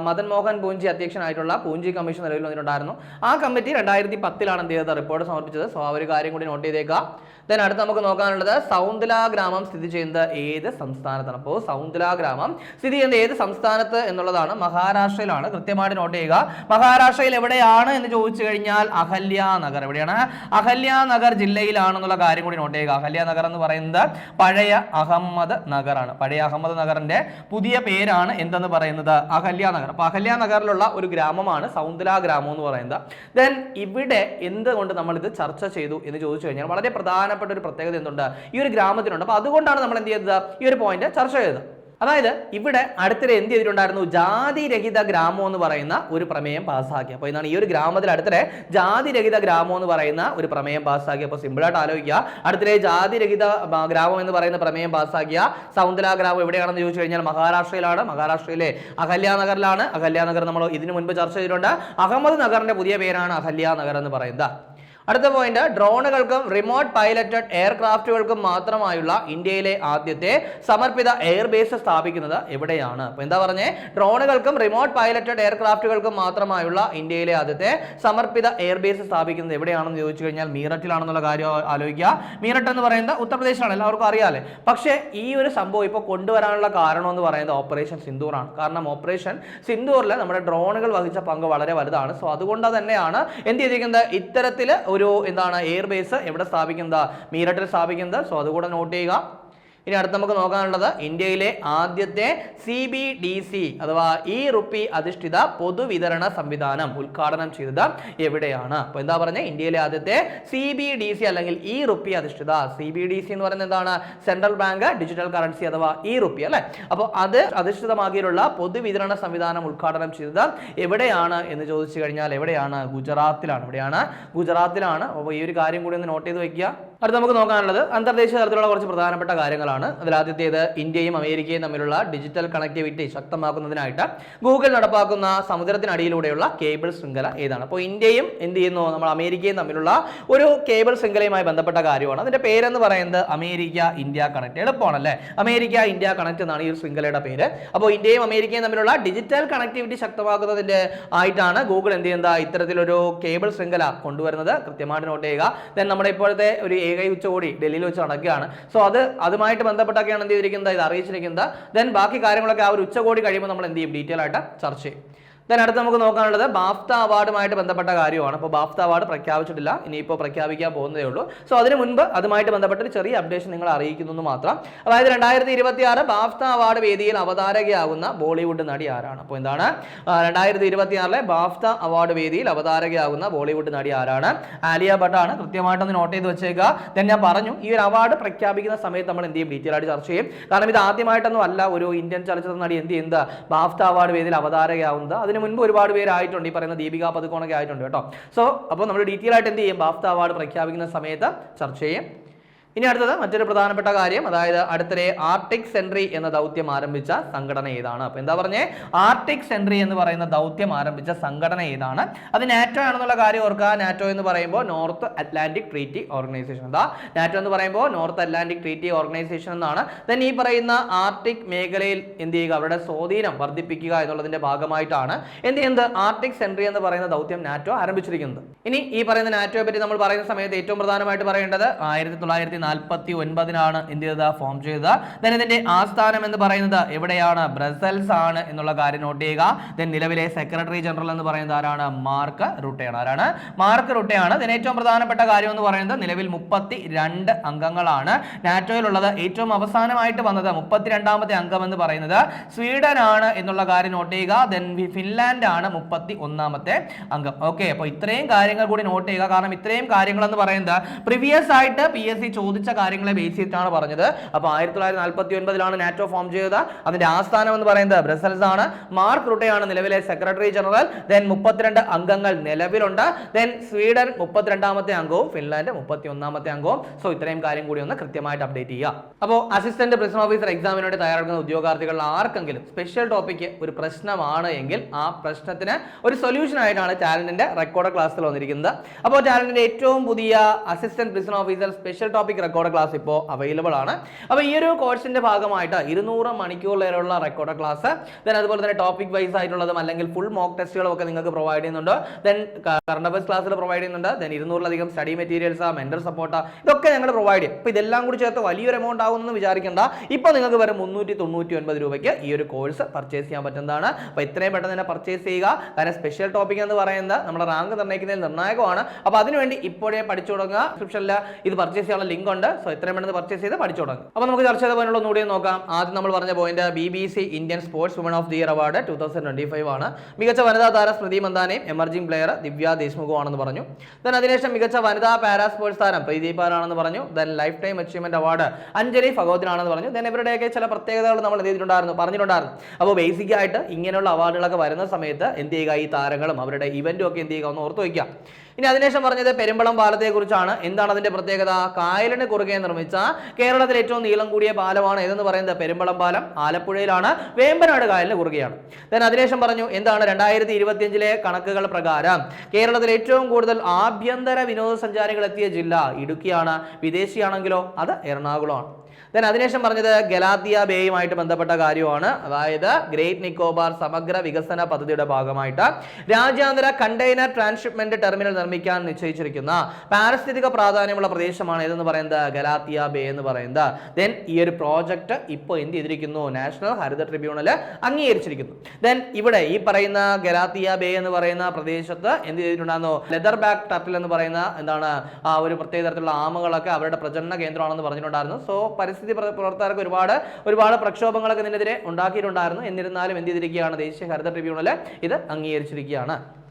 മദൻ മോഹൻ പൂഞ്ചി അധ്യക്ഷനായിട്ടുള്ള പൂഞ്ചി കമ്മീഷൻ നിലവിൽ വന്നിട്ടുണ്ടായിരുന്നു. ആ കമ്മിറ്റി രണ്ടായിരത്തി പത്തിലാണ് എന്ത് ചെയ്തത് റിപ്പോർട്ട് സമർപ്പിച്ചത്. സോ ആ ഒരു കാര്യം കൂടി നോട്ട് ചെയ്തേക്കുക ദെൻ അടുത്ത് നമുക്ക് നോക്കാനുള്ളത് സൗന്ദല ഗ്രാമം സ്ഥിതി ചെയ്യുന്നത് ഏത് സംസ്ഥാനത്താണ്? അപ്പോൾ സൗന്ദല ഗ്രാമം സ്ഥിതി ചെയ്യുന്നത് ഏത് സംസ്ഥാനത്ത് എന്നുള്ളതാണ് മഹാരാഷ്ട്രയിലാണ്. കൃത്യമായിട്ട് നോട്ട് ചെയ്യുക. മഹാരാഷ്ട്രയിൽ എവിടെയാണ് എന്ന് ചോദിച്ചു കഴിഞ്ഞാൽ അഹല്യാനഗർ എവിടെയാണ്? അഹല്യാനഗർ ജില്ലയിലാണെന്നുള്ള കാര്യം കൂടി നോട്ട് ചെയ്യുക. അഹല്യാനഗർ എന്ന് പറയുന്നത് പഴയ അഹമ്മദ് നഗറാണ്. പഴയ അഹമ്മദ് നഗറിന്റെ പുതിയ പേരാണ് എന്തെന്ന് പറയുന്നത്? അഹല്യ നഗർ. അപ്പൊ അഹല്യ നഗറിലുള്ള ഒരു ഗ്രാമമാണ് സൗന്ദല ഗ്രാമം എന്ന് പറയുന്നത്. ദെൻ ഇവിടെ എന്തുകൊണ്ട് നമ്മൾ ഇത് ചർച്ച ചെയ്തു എന്ന് ചോദിച്ചു കഴിഞ്ഞാൽ വളരെ പ്രധാനപ്പെട്ട ഒരു പ്രത്യേകത എന്തുണ്ട്? ഈ ഒരു ഗ്രാമത്തിനുണ്ട്. അപ്പൊ അതുകൊണ്ടാണ് നമ്മൾ എന്ത് ചെയ്തത്? ഈ ഒരു പോയിന്റ് ചർച്ച ചെയ്തത്. അതായത് ഇവിടെ അടുത്തിടെ എന്ത് ചെയ്തിട്ടുണ്ടായിരുന്നു? ജാതിരഹിത ഗ്രാമം എന്ന് പറയുന്ന ഒരു പ്രമേയം പാസ്സാക്കി. അപ്പോൾ ഇതാണ് ഈ ഒരു ഗ്രാമത്തിൽ അടുത്തിടെ ജാതിരഹിത ഗ്രാമം എന്ന് പറയുന്ന ഒരു പ്രമേയം പാസ്സാക്കി. അപ്പോൾ സിമ്പിളായിട്ട് ആലോചിക്കുക. അടുത്തിടെ ജാതിരഹിത ഗ്രാമം എന്ന് പറയുന്ന പ്രമേയം പാസ്സാക്കിയ സൗന്ദല ഗ്രാമം എവിടെയാണെന്ന് ചോദിച്ചു കഴിഞ്ഞാൽ മഹാരാഷ്ട്രയിലാണ്. മഹാരാഷ്ട്രയിലെ അഹല്യാനഗറിലാണ് അഹല്യാനഗർ നമ്മൾ ഇതിനു മുൻപ് ചർച്ച ചെയ്തിട്ടുണ്ട്. അഹമ്മദ് നഗറിന്റെ പുതിയ പേരാണ് അഹല്യാനഗർ എന്ന് പറയുന്നത്. അടുത്ത പോയിന്റ് ഡ്രോണുകൾക്കും റിമോട്ട് പൈലറ്റഡ് എയർക്രാഫ്റ്റുകൾക്കും മാത്രമായുള്ള ഇന്ത്യയിലെ ആദ്യത്തെ സമർപ്പിത എയർബേസ് സ്ഥാപിക്കുന്നത് എവിടെയാണ്? അപ്പോൾ എന്താ പറഞ്ഞേ? ഡ്രോണുകൾക്കും റിമോട്ട് പൈലറ്റഡ് എയർക്രാഫ്റ്റുകൾക്കും മാത്രമായുള്ള ഇന്ത്യയിലെ ആദ്യത്തെ സമർപ്പിത എയർബേസ് സ്ഥാപിക്കുന്നത് എവിടെയാണെന്ന് ചോദിച്ചു കഴിഞ്ഞാൽ മീററ്റിലാണെന്നുള്ള കാര്യം ആലോചിക്കുക. മീററ്റ് എന്ന് പറയുന്നത് ഉത്തർപ്രദേശിലാണ് എല്ലാവർക്കും അറിയാലേ പക്ഷേ ഈ ഒരു സംഭവം ഇപ്പോൾ കൊണ്ടുവരാനുള്ള കാരണം എന്ന് പറയുന്നത് ഓപ്പറേഷൻ സിന്ദൂറാണ്. കാരണം ഓപ്പറേഷൻ സിന്ദൂറിൽ നമ്മുടെ ഡ്രോണുകൾ വഹിച്ച പങ്ക് വളരെ വലുതാണ്. സോ അതുകൊണ്ട് തന്നെയാണ് എന്ത് ചെയ്തിരിക്കുന്നത്? ഇത്തരത്തിൽ ഒരു എന്താണ് എയർ ബേസ് എവിടെ സ്ഥാപിക്കുന്നത്? മീററ്റിൽ സ്ഥാപിക്കുന്നത്. സോ അതുകൂടെ നോട്ട് ചെയ്യുക. ഇനി അടുത്ത് നമുക്ക് നോക്കാനുള്ളത് ഇന്ത്യയിലെ ആദ്യത്തെ സി ബി ഡി സി അഥവാ ഇ റുപ്പി അധിഷ്ഠിത പൊതുവിതരണ സംവിധാനം ഉദ്ഘാടനം ചെയ്തത് എവിടെയാണ്? അപ്പോൾ എന്താ പറഞ്ഞത് ഇന്ത്യയിലെ ആദ്യത്തെ സി ബി ഡി സി അല്ലെങ്കിൽ ഇ റുപ്പി അധിഷ്ഠിത സി ബി ഡി സി എന്ന് പറയുന്നത് എന്താണ്? സെൻട്രൽ ബാങ്ക് ഡിജിറ്റൽ കറൻസി അഥവാ ഇ റുപ്പി അല്ലെ? അപ്പോൾ അത് അധിഷ്ഠിതമാക്കിയിട്ടുള്ള പൊതുവിതരണ സംവിധാനം ഉദ്ഘാടനം ചെയ്തത് എവിടെയാണ് എന്ന് ചോദിച്ചു കഴിഞ്ഞാൽ എവിടെയാണ്? ഗുജറാത്തിലാണ്. എവിടെയാണ്? ഗുജറാത്തിലാണ്. അപ്പോൾ ഈ ഒരു കാര്യം കൂടി ഒന്ന് നോട്ട് ചെയ്ത് വെക്കുക. അടുത്ത നമുക്ക് നോക്കാനുള്ളത് അന്തർദേശീയ തലത്തിലുള്ള കുറച്ച് പ്രധാനപ്പെട്ട കാര്യങ്ങളാണ്. അതിൽ ആദ്യത്തേത് ഇന്ത്യയും അമേരിക്കയും തമ്മിലുള്ള ഡിജിറ്റൽ കണക്ടിവിറ്റി ശക്തമാക്കുന്നതിനായിട്ട് ഗൂഗിൾ നടപ്പാക്കുന്ന സമുദ്രത്തിനടിയിലൂടെയുള്ള കേബിൾ ശൃംഖല ഏതാണ്? അപ്പോൾ ഇന്ത്യയും എന്ത് ചെയ്യുന്നു? നമ്മൾ അമേരിക്കയും തമ്മിലുള്ള ഒരു കേബിൾ ശൃംഖലയുമായി ബന്ധപ്പെട്ട കാര്യമാണ്. അതിന്റെ പേരെന്ന് പറയുന്നത് അമേരിക്ക ഇന്ത്യ കണക്ട്. എളുപ്പമാണല്ലേ? അമേരിക്ക ഇന്ത്യ കണക്ട് എന്നാണ് ഈ ശൃംഖലയുടെ പേര്. അപ്പോൾ ഇന്ത്യയും അമേരിക്കയും തമ്മിലുള്ള ഡിജിറ്റൽ കണക്ടിവിറ്റി ശക്തമാക്കുന്നതിന്റെ ആയിട്ടാണ് ഗൂഗിൾ എന്ത് ചെയ്യുന്നത്? ഇത്തരത്തിലൊരു കേബിൾ ശൃംഖല കൊണ്ടുവരുന്നത്. കൃത്യമായിട്ട് നോട്ട് ചെയ്യുക. ദെൻ നമ്മുടെ ഇപ്പോഴത്തെ ഒരു ഏക ഉച്ചകോടി ഡൽഹിയിൽ വെച്ച് നടക്കുകയാണ്. സോ അത് അതുമായിട്ട് ബന്ധപ്പെട്ടൊക്കെയാണ് എന്ത് ചെയ്തിരിക്കുന്നത്? ഇത് അറിയിച്ചിരിക്കുന്നത്. ദെൻ ബാക്കി കാര്യങ്ങളൊക്കെ ആ ഒരു ഉച്ചകോടി കഴിയുമ്പോൾ നമ്മൾ എന്ത് ചെയ്യും? ഡീറ്റെയിൽ ആയിട്ട് ചർച്ച ചെയ്യും. ദെൻ അടുത്ത് നമുക്ക് നോക്കാനുള്ളത് ബാഫ്ത അവാർഡുമായിട്ട് ബന്ധപ്പെട്ട കാര്യമാണ്. അപ്പോൾ ബാഫ്ത അവാർഡ് പ്രഖ്യാപിച്ചിട്ടില്ല. ഇനിയിപ്പോൾ പ്രഖ്യാപിക്കാൻ പോകുന്നതേ ഉള്ളൂ. സോ അതിന് മുൻപ് അതുമായിട്ട് ബന്ധപ്പെട്ട ഒരു ചെറിയ അപ്ഡേഷൻ നിങ്ങൾ അറിയിക്കുന്നു മാത്രം. അതായത് രണ്ടായിരത്തി ഇരുപത്തി ആറ് ബാഫ്ത അവാർഡ് വേദിയിൽ അവതാരകയാകുന്ന ബോളിവുഡ് നടി ആരാണ്? അപ്പോൾ എന്താണ്? രണ്ടായിരത്തി ഇരുപത്തി ആറിലെ ബാഫ്ത അവാർഡ് വേദിയിൽ അവതാരകയാകുന്ന ബോളിവുഡ് നടി ആരാണ്? ആലിയ ഭട്ടാണ് കൃത്യമായിട്ടൊന്ന് നോട്ട് ചെയ്ത് വെച്ചേക്കുക. ദെൻ ഞാൻ പറഞ്ഞു ഈ ഒരു അവാർഡ് പ്രഖ്യാപിക്കുന്ന സമയത്ത് നമ്മൾ എന്ത് ചെയ്യും? ഡീറ്റെയിൽ ആയിട്ട് ചർച്ച ചെയ്യും. കാരണം ഇത് ആദ്യമായിട്ടൊന്നും അല്ല. ഒരു ഇന്ത്യൻ ചലച്ചിത്ര നടി എന്ത് ചെയ്യുന്നത്? ബാഫ്ത അവാർഡ് വേദിയിൽ അവതാരകയാവുന്നത്. അതിന് മുൻപ് ഒരുപാട് പേരായിട്ടുണ്ട് ഈ പറയുന്ന ദീപിക പതുക്കോണൊക്കെ ആയിട്ടുണ്ട് കേട്ടോ. സോ അപ്പോൾ നമ്മൾ ഡീറ്റെയിൽ ആയിട്ട് എന്ത് ചെയ്യും? ബാഫ്ത അവാർഡ് പ്രഖ്യാപിക്കുന്ന സമയത്ത് ചർച്ച ചെയ്യും. ഇനി അടുത്തത് മറ്റൊരു പ്രധാനപ്പെട്ട കാര്യം അതായത് അടുത്തിടെ ആർട്ടിക് സെൻട്രി എന്ന ദൗത്യം ആരംഭിച്ച സംഘടന ഏതാണ്? അപ്പൊ എന്താ പറഞ്ഞേ? ആർട്ടിക് സെൻട്രി എന്ന് പറയുന്ന ദൗത്യം ആരംഭിച്ച സംഘടന ഏതാണ്? അത് നാറ്റോ ആണെന്നുള്ള കാര്യം ഓർക്കുക. നാറ്റോ എന്ന് പറയുമ്പോൾ നോർത്ത് അറ്റ്ലാന്റിക് ട്രീറ്റി ഓർഗനൈസേഷൻ എന്താ? നാറ്റോ എന്ന് പറയുമ്പോൾ നോർത്ത് അറ്റ്ലാന്റിക് ട്രീറ്റി ഓർഗനൈസേഷൻ എന്നാണ്. ദെൻ ഈ പറയുന്ന ആർട്ടിക് മേഖലയിൽ എന്ത് ചെയ്യുക? അവരുടെ സ്വാധീനം വർദ്ധിപ്പിക്കുക എന്നുള്ളതിന്റെ ഭാഗമായിട്ടാണ് എന്ത് ചെയ്യുന്നത്? ആർട്ടിക് സെൻട്രി എന്ന് പറയുന്ന ദൗത്യം നാറ്റോ ആരംഭിച്ചിരിക്കുന്നത്. ഇനി ഈ പറയുന്ന നാറ്റോയെ പറ്റി നമ്മൾ പറയുന്ന സമയത്ത് ഏറ്റവും പ്രധാനമായിട്ട് പറയേണ്ടത് ആയിരത്തി തൊള്ളായിരത്തി നാൽപ്പത്തി ഒൻപതിനാണ് എന്ത് ചെയ്തത്? ഫോം ചെയ്തത്. ദെൻ ഇതിന്റെ ആസ്ഥാനം എന്ന് പറയുന്നത് എവിടെയാണ്? ബ്രസൽസ് ആണ് എന്നുള്ള കാര്യം നോട്ട് ചെയ്യുക. ദെൻ നിലവിലെ സെക്രട്ടറി ജനറൽ എന്ന് പറയുന്നത് ആരാണ്? മാർക്ക് റുട്ടയാണ് ആരാണ്? മാർക്ക് റുട്ടയാണ് ഇതിന് ഏറ്റവും പ്രധാനപ്പെട്ട കാര്യം എന്ന് പറയുന്നത് നിലവിൽ മുപ്പത്തി രണ്ട് അംഗങ്ങളാണ് നാറ്റോയിലുള്ളത് ഏറ്റവും അവസാനമായിട്ട് വന്നത് മുപ്പത്തിരണ്ടാമത്തെ അംഗം എന്ന് പറയുന്നത് സ്വീഡൻ ആണ് എന്നുള്ള കാര്യം നോട്ട് ചെയ്യുക. ദെൻ ഫിൻലാൻഡ് ആണ് മുപ്പത്തി ഒന്നാമത്തെ അംഗം. ഓക്കെ അപ്പോൾ ഇത്രയും കാര്യങ്ങൾ കൂടി നോട്ട് ചെയ്യുക. കാരണം ഇത്രയും കാര്യങ്ങൾ എന്ന് പറയുന്നത് പ്രിവിയസ് ആയിട്ട് പി എസ് സി ചോദിച്ച ചോദിച്ച കാര്യങ്ങളെ ബേസ് ചെയ്തിട്ടാണ് പറഞ്ഞത്. അപ്പോൾ ആയിരത്തി തൊള്ളായിരത്തി നാൽപ്പത്തി ഒൻപതിലാണ് നാറ്റോ ഫോം ചെയ്തത്. അതിന്റെ ആസ്ഥാനം എന്ന് പറയുന്നത് ബ്രസൽസ് ആണ്. മാർക്ക് റുട്ടയാണ് നിലവിലെ സെക്രട്ടറി ജനറൽ ദെൻ മുപ്പത്തിരണ്ട് അംഗങ്ങൾ നിലവിലുണ്ട്. ദെൻ സ്വീഡൻ മുപ്പത്തിരണ്ടാമത്തെ അംഗവും ഫിൻലാൻഡ് മുപ്പത്തി ഒന്നാമത്തെ അംഗവും. സോ ഇത്രയും കാര്യം കൂടി ഒന്ന് കൃത്യമായിട്ട് അപ്ഡേറ്റ് ചെയ്യുക. അപ്പോൾ അസിസ്റ്റന്റ് പ്രിസൺ ഓഫീസർ എക്സാമിന് വേണ്ടി തയ്യാറെടുക്കുന്ന ഉദ്യോഗാർത്ഥികളിൽ ആർക്കെങ്കിലും സ്പെഷ്യൽ ടോപ്പിക്ക് ഒരു പ്രശ്നമാണ് എങ്കിൽ ആ പ്രശ്നത്തിന് ഒരു സൊല്യൂഷൻ ആയിട്ടാണ് ടാലന്റിന്റെ റെക്കോർഡ് ക്ലാസ്സിൽ വന്നിരിക്കുന്നത്. അപ്പോൾ ടാലന്റിന്റെ ഏറ്റവും പുതിയ assistant prison officer special topic record class ഇപ്പോൾ അവൈലബിൾ ആണ്. അപ്പോൾ ഈ ഒരു കോഴ്സിന്റെ ഭാഗമായിട്ട് ഇരുന്നൂറ് മണിക്കൂറിലേറെയുള്ള റെക്കോർഡ് ക്ലാസ് ദെൻ അതുപോലെ തന്നെ ടോപ്പിക് വൈസ് ആയിട്ടുള്ളതും അല്ലെങ്കിൽ ഫുൾ മോക്ക് ടെസ്റ്റുകളും ഒക്കെ നിങ്ങൾക്ക് പ്രൊവൈഡ് ചെയ്യുന്നുണ്ട്. ദെൻ കറണ്ട് അഫയേഴ്സ് ക്ലാസ്സിൽ പ്രൊവൈഡ് ചെയ്യുന്നുണ്ട്. ദെൻ ഇരുന്നൂറിലധികം സ്റ്റഡി മെറ്റീരിയൽസ് മെന്റർ സപ്പോർട്ട് ഇതൊക്കെ ഞങ്ങൾ പ്രൊവൈഡ് ചെയ്യും. അപ്പോൾ ഇതെല്ലാം കൂടി ചേർത്ത് വലിയൊരു എമൗണ്ട് ആകുമെന്ന് വിചാരിക്കേണ്ട. ഇപ്പോൾ നിങ്ങൾക്ക് വെറും മുന്നൂറ്റി തൊണ്ണൂറ്റി ഒൻപത് രൂപയ്ക്ക് ഈ ഒരു കോഴ്സ് പർച്ചേസ് ചെയ്യാൻ പറ്റുന്നതാണ്. അപ്പോൾ ഇത്രയും പെട്ടെന്ന് തന്നെ പർച്ചേസ് ചെയ്യുക. കാരണം സ്പെഷ്യൽ ടോപ്പിക് എന്ന് പറയുന്നത് നമ്മുടെ റാങ്ക് നിർണയിക്കുന്നതിൽ നിർണായകമാണ് അപ്പോൾ അതിനുവേണ്ടി ഇപ്പോഴേ പഠിച്ചു തുടങ്ങുക. ഡിസ്ക്രിപ്ഷനിൽ ഇത് പർച്ചേസ് ചെയ്യാനുള്ള ലിങ്ക് ഉണ്ട് സോ എത്രയും പെട്ടെന്ന് പർച്ചേസ് ചെയ്ത് പഠിച്ചു തുടങ്ങും. അപ്പോൾ നമുക്ക് ചർച്ച ചെയ്ത പോയിട്ടുള്ള ഒന്നുകൂടി നോക്കാം. ആദ്യം നമ്മൾ പറഞ്ഞ point B B C Indian sports woman of the year award two thousand twenty five ആണ്. മികച്ച വനിതാ താര സ്മൃതി മന്ദാനയും എമർജിംഗ് പ്ലെയർ ദിവ്യ ദേശ്മുഖും ആണെന്ന് പറഞ്ഞു. ദെൻ അതിനുശേഷം മികച്ച വനിതാ പാരാ സ്പോർട്സ് താരം പ്രീതി പാലാണെന്ന് പറഞ്ഞു. Then lifetime achievement award Anjali ഫഗോദിനാണെന്ന് പറഞ്ഞു. ദെൻ ഇവരുടെയൊക്കെ ചില പ്രത്യേകതകൾ നമ്മൾ എന്ത് ചെയ്തിട്ടുണ്ടായിരുന്നു പറഞ്ഞിട്ടുണ്ടായിരുന്നു. അപ്പോൾ ബേസിക് ആയിട്ട് ഇങ്ങനെയുള്ള അവാർഡുകളൊക്കെ വരുന്ന സമയത്ത് എന്ത് ചെയ്യുക? ഈ താരങ്ങളും അവരുടെ ഇവന്റും ഒക്കെ എന്ത് ചെയ്യുക? ഒന്ന് ഓർത്ത് വയ്ക്കുക. ഇനി അതിനുശേഷം പറഞ്ഞത് പെരുമ്പളം പാലത്തെ കുറിച്ചാണ് എന്താണ് അതിന്റെ പ്രത്യേകത? കായലിന് കുറുകെ നിർമ്മിച്ച കേരളത്തിലെ ഏറ്റവും നീളം കൂടിയ പാലമാണ് ഏതെന്ന് പറയുന്നത്? പെരുമ്പളം പാലം ആലപ്പുഴയിലാണ്. വേമ്പനാട് കായലിന് കുറുകെയാണ്. ദൻ അതിനുശേഷം പറഞ്ഞു എന്താണ് രണ്ടായിരത്തി ഇരുപത്തിയഞ്ചിലെ കണക്കുകൾ പ്രകാരം? കേരളത്തിൽ ഏറ്റവും കൂടുതൽ ആഭ്യന്തര വിനോദസഞ്ചാരികൾ എത്തിയ ജില്ല ഇടുക്കിയാണ്. വിദേശിയാണെങ്കിലോ? അത് എറണാകുളമാണ്. ദെൻ അതിനുശേഷം പറഞ്ഞത് ഗലാത്തിയ ബേയുമായിട്ട് ബന്ധപ്പെട്ട കാര്യമാണ്. അതായത് ഗ്രേറ്റ് നിക്കോബാർ സമഗ്ര വികസന പദ്ധതിയുടെ ഭാഗമായിട്ട് രാജ്യാന്തര കണ്ടെയ്നർ ട്രാൻസ്ഷിപ്മെന്റ് ടെർമിനൽ നിർമ്മിക്കാൻ നിശ്ചയിച്ചിരിക്കുന്ന പാരിസ്ഥിതിക പ്രാധാന്യമുള്ള പ്രദേശമാണ് ഏതെന്ന് പറയുന്നത്? ഗലാത്തിയ ബേ എന്ന് പറയുന്നത്. ദെൻ ഈ ഒരു പ്രോജക്റ്റ് ഇപ്പോൾ എന്ത് ചെയ്തിരിക്കുന്നു? നാഷണൽ ഹരിത ട്രിബ്യൂണൽ അംഗീകരിച്ചിരിക്കുന്നു. ദെൻ ഇവിടെ ഈ പറയുന്ന ഗലാത്തിയ ബേ എന്ന് പറയുന്ന പ്രദേശത്ത് എന്ത് ചെയ്തിട്ടുണ്ടായിരുന്നു? ലെതർ ബാക്ക് ടർട്ടിൽ എന്ന് പറയുന്ന എന്താണ് ഒരു പ്രത്യേക തരത്തിലുള്ള ആമകളൊക്കെ അവരുടെ പ്രചരണ കേന്ദ്രമാണെന്ന് പറഞ്ഞിട്ടുണ്ടായിരുന്നു. സോ പരിസ്ഥിതി പ്ര- പ്രവർത്തകർക്ക് ഒരുപാട് ഒരുപാട് പ്രക്ഷോഭങ്ങളൊക്കെ ഇതിനെതിരെ ഉണ്ടാക്കിയിട്ടുണ്ടായിരുന്നു. എന്നിരുന്നാലും എന്ത് ചെയ്തിരിക്കുകയാണ് ദേശീയ ഹരിത ട്രിബ്യൂണൽ ഇത് അംഗീകരിച്ചിരിക്കുകയാണ്.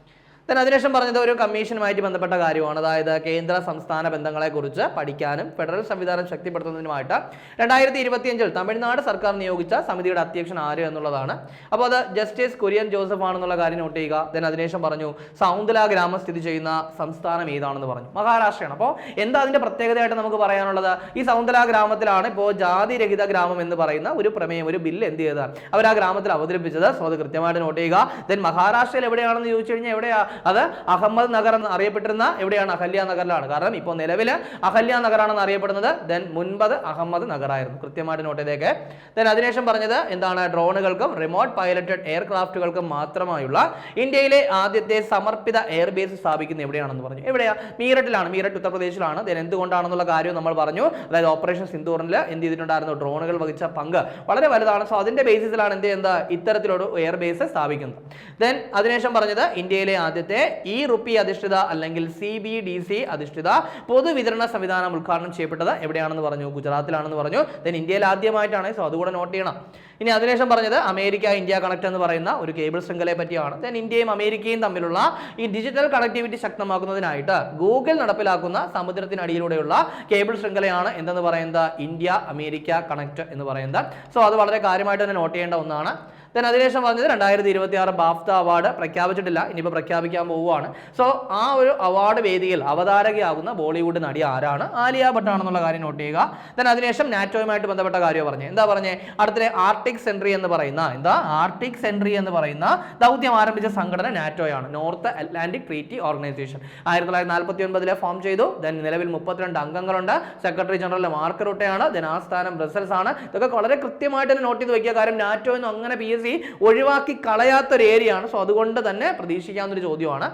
Then അതിനുശേഷം പറഞ്ഞത് ഒരു കമ്മീഷനുമായിട്ട് ബന്ധപ്പെട്ട കാര്യമാണ്. അതായത് കേന്ദ്ര സംസ്ഥാന ബന്ധങ്ങളെക്കുറിച്ച് പഠിക്കാനും ഫെഡറൽ സംവിധാനം ശക്തിപ്പെടുത്തുന്നതിനുമായിട്ട് രണ്ടായിരത്തി ഇരുപത്തിയഞ്ചിൽ തമിഴ്നാട് സർക്കാർ നിയോഗിച്ച സമിതിയുടെ അധ്യക്ഷൻ ആര് എന്നുള്ളതാണ്. അപ്പോൾ അത് ജസ്റ്റിസ് കുര്യൻ ജോസഫ് ആണെന്നുള്ള കാര്യം നോട്ട് ചെയ്യുക. ദെൻ അതിനുശേഷം പറഞ്ഞു സൗന്ദല ഗ്രാമം സ്ഥിതി ചെയ്യുന്ന സംസ്ഥാനം ഏതാണെന്ന് പറഞ്ഞു. മഹാരാഷ്ട്രയാണ്. അപ്പോൾ എന്താ അതിന്റെ പ്രത്യേകതയായിട്ട് നമുക്ക് പറയാനുള്ളത്? ഈ സൗന്ദല ഗ്രാമത്തിലാണ് ഇപ്പോൾ ജാതിരഹിത ഗ്രാമം എന്ന് പറയുന്ന ഒരു പ്രമേയം ഒരു ബില്ല് എന്ത് ചെയ്തത്? അവർ ആ ഗ്രാമത്തിൽ അവതരിപ്പിച്ചത്. സോ അത് കൃത്യമായിട്ട് നോട്ട് ചെയ്യുക. ദെൻ മഹാരാഷ്ട്രയിൽ എവിടെയാണെന്ന് ചോദിച്ചു കഴിഞ്ഞാൽ എവിടെയാ? അത് അഹമ്മദ് നഗർ എന്ന് അറിയപ്പെട്ടിരുന്ന എവിടെയാണ്? അഹല്യ നഗറിലാണ്. കാരണം ഇപ്പോൾ നിലവിൽ അഹല്യ നഗറാണെന്ന് അറിയപ്പെടുന്നത് ദെൻ മുൻപത് അഹമ്മദ് നഗറായിരുന്നു. കൃത്യമായിട്ട് നോട്ട് ചെയ്തേക്ക്. ദെൻ അതിനുശേഷം പറഞ്ഞത് എന്താണ്? ഡ്രോണുകൾക്കും റിമോട്ട് പൈലറ്റഡ് എയർക്രാഫ്റ്റുകൾക്കും മാത്രമായുള്ള ഇന്ത്യയിലെ ആദ്യത്തെ സമർപ്പിത എയർബേസ് സ്ഥാപിക്കുന്നത് എവിടെയാണെന്ന് പറഞ്ഞു. എവിടെയാ? മീററ്റിലാണ്. മീററ്റ് ഉത്തർപ്രദേശിലാണ്. ദെൻ എന്തുകൊണ്ടാണെന്നുള്ള കാര്യം നമ്മൾ പറഞ്ഞു. അതായത് ഓപ്പറേഷൻ സിന്ധൂറിൽ എന്ത് ചെയ്തിട്ടുണ്ടായിരുന്നു? ഡ്രോണുകൾ വഹിച്ച പങ്ക് വളരെ വലുതാണ്. സോ അതിന്റെ ബേസിസിലാണ് എന്ത് എന്താ ഇത്തരത്തിലൊരു എയർബേസ് സ്ഥാപിക്കുന്നത്. ദെൻ അതിനുശേഷം പറഞ്ഞത് ഇന്ത്യയിലെ ആദ്യത്തെ ഇ റുപ്പി അധിഷ്ഠിത അല്ലെങ്കിൽ സി ബി ഡി സി അധിഷ്ഠിത പൊതുവിതരണ സംവിധാനം ഉദ്ഘാടനം ചെയ്യപ്പെട്ടത് എവിടെയാണെന്ന് പറഞ്ഞു ഗുജറാത്തിലാണെന്ന് പറഞ്ഞു. ദെൻ ഇന്ത്യയിൽ ആദ്യമായിട്ടാണ്. സോ അതുകൂടെ നോട്ട് ചെയ്യണം. ഇനി അതിനുശേഷം പറഞ്ഞത് അമേരിക്ക ഇന്ത്യ കണക്ട് എന്ന് പറയുന്ന ഒരു കേബിൾ ശൃംഖലയെ പറ്റിയാണ്. ദെൻ ഇന്ത്യയും അമേരിക്കയും തമ്മിലുള്ള ഈ ഡിജിറ്റൽ കണക്ടിവിറ്റി ശക്തമാക്കുന്നതിനായിട്ട് ഗൂഗിൾ നടപ്പിലാക്കുന്ന സമുദ്രത്തിനടിയിലൂടെയുള്ള കേബിൾ ശൃംഖലയാണ് എന്തെന്ന് പറയുന്നത്? ഇന്ത്യ അമേരിക്ക കണക്ട് എന്ന് പറയുന്നത്. സോ അത് വളരെ കാര്യമായിട്ട് തന്നെ നോട്ട് ചെയ്യേണ്ട ഒന്നാണ്. ദെൻ അതിനുശേഷം പറഞ്ഞത് രണ്ടായിരത്തി ഇരുപത്തി ആറ് ബാഫ്ത അവാർഡ് പ്രഖ്യാപിച്ചിട്ടില്ല. ഇനിയിപ്പോൾ പ്രഖ്യാപിക്കാൻ പോവുകയാണ്. സോ ആ ഒരു അവാർഡ് വേദിയിൽ അവതാരകയാകുന്ന ബോളിവുഡ് നടി ആരാണ്? ആലിയ ഭട്ടാണെന്നുള്ള കാര്യം നോട്ട് ചെയ്യുക. ദെൻ അതിനുശേഷം നാറ്റോയുമായിട്ട് ബന്ധപ്പെട്ട കാര്യം പറഞ്ഞു എന്താ പറഞ്ഞേ? അടുത്തിടെ ആർട്ടിക് സെൻട്രി എന്ന് പറയുന്ന എന്താ? ആർട്ടിക് സെൻട്രി എന്ന് പറയുന്ന ദൗത്യം ആരംഭിച്ച സംഘടന നാറ്റോയാണ്. North Atlantic Treaty Organisation. ആയിരത്തി തൊള്ളായിരത്തി നാൽപ്പത്തി ഒൻപതിലെ ഫോം ചെയ്തു. ദെൻ നിലവിൽ മുപ്പത്തിരണ്ട് അംഗങ്ങളുണ്ട്. സെക്രട്ടറി ജനറൽ മാർക്ക് റുട്ടയാണ്. ദെൻ ആസ്ഥാനം ബ്രസൽസ് ആണ്. ഇതൊക്കെ വളരെ കൃത്യമായിട്ട് തന്നെ നോട്ട് ചെയ്ത് വയ്ക്കുക കാര്യം നാറ്റോ എന്നും അങ്ങനെ പി എസ് സി ഒഴിവാക്കി കളയാത്തൊരു ഏരിയയാണ്. സോ അതുകൊണ്ട് തന്നെ പ്രതീക്ഷിക്കാവുന്നൊരു ചോദ്യമാണ്.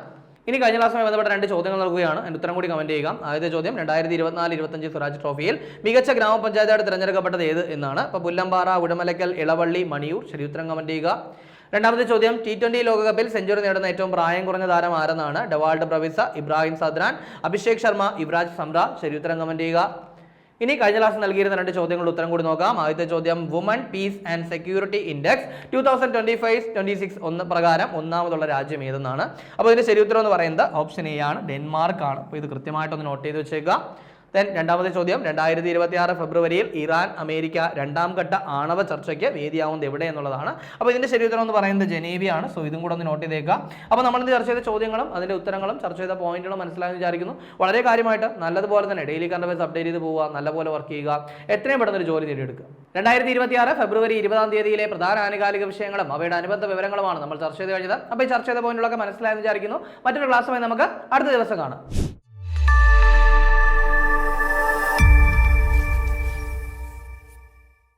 ഇനി കഴിഞ്ഞ ക്ലാസ്സുമായി ബന്ധപ്പെട്ട രണ്ട് ചോദ്യങ്ങൾ നൽകുകയാണ് അതിന്റെ ഉത്തരം കൂടി കമന്റ് ചെയ്യുക. ആദ്യത്തെ ചോദ്യം രണ്ടായിരത്തി ഇരുപത്തിനാല് ഇരുപത്തഞ്ച് സ്വരാജ് ട്രോഫിയിൽ മികച്ച ഗ്രാമപഞ്ചായത്തായിട്ട് തിരഞ്ഞെടുക്കപ്പെട്ടത് ഏത് എന്നാണ്? അപ്പോൾ പുല്ലമ്പാറ ഉടമലക്കൽ ഇളവള്ളി മണിയൂർ. ശരി ഉത്തരം കമന്റ് ചെയ്യുക. രണ്ടാമത്തെ ചോദ്യം ടി ട്വന്റി ലോകകപ്പിൽ സെഞ്ചുറി നേടുന്ന ഏറ്റവും പ്രായം കുറഞ്ഞ താരം ആരെന്നാണ്? ഡെവാൾഡ് പ്രവിസ ഇബ്രാഹിം സദ്രാൻ അഭിഷേക് ശർമ്മ യുവരാജ് സമ്ര ശരി ഉത്തരം കമന്റ് ചെയ്യുക. ഇനി കഴിഞ്ഞ ക്ലാസ് നൽകിയിരുന്ന രണ്ട് ചോദ്യങ്ങളുടെ ഉത്തരം കൂടി നോക്കാം. ആദ്യത്തെ ചോദ്യം woman peace and security index two thousand twenty five twenty six ഒന്ന് പ്രകാരം ഒന്നാമതുള്ള രാജ്യം ഏതെന്നാണ്? അപ്പോൾ ഇതിന്റെ ശരി ഉത്തരം എന്ന് പറയുന്നത് ഓപ്ഷൻ എ ആണ് ഡെൻമാർക്ക് ആണ്. അപ്പോൾ ഇത് കൃത്യമായിട്ടൊന്ന് നോട്ട് ചെയ്ത് വെച്ചേക്കുക. ദെൻ രണ്ടാമത്തെ ചോദ്യം രണ്ടായിരത്തി ഇരുപത്തി ആറ് ഫെബ്രുവരിയിൽ ഇറാൻ അമേരിക്ക രണ്ടാം ഘട്ട ആണവ ചർച്ചയ്ക്ക് വേദിയാവുന്നത് എവിടെ എന്നുള്ളതാണ്. അപ്പോൾ ഇതിന്റെ ഉത്തരം എന്ന് പറയുന്നത് ജനീവിയാണ്. സോ ഇതും കൂടെ ഒന്ന് നോട്ട് ചെയ്തേക്കുക. അപ്പോൾ നമ്മൾ ചർച്ച ചെയ്ത ചോദ്യങ്ങളും അതിന്റെ ഉത്തരങ്ങളും ചർച്ച ചെയ്ത പോയിന്റുകളും മനസ്സിലായെന്ന് വിചാരിക്കുന്നു. വളരെ കാര്യമായിട്ട് നല്ലതുപോലെ തന്നെ ഡെയിലി കറണ്ട് അപ്ഡേറ്റ് ചെയ്ത് പോവുക നല്ലപോലെ വർക്ക് ചെയ്യുക എത്രയും പെട്ടെന്ന് ഒരു ജോലി നേടിയെടുക്കുക. രണ്ടായിരത്തി ഇരുപത്തി ആറ് ഫെബ്രുവരി ഇരുപതാം തീയതിയിലെ പ്രധാന ആനുകാലിക വിഷയങ്ങളും അവയുടെ അനുബന്ധ വിവരങ്ങളുമാണ് നമ്മൾ ചർച്ച ചെയ്ത് കഴിഞ്ഞത്. അപ്പോൾ ഈ ചർച്ച ചെയ്ത പോയിന്റുകളൊക്കെ മനസ്സിലായെന്ന് വിചാരിക്കുന്നു. മറ്റൊരു ക്ലാസ്സുമായി നമുക്ക് അടുത്ത ദിവസം കാണാം.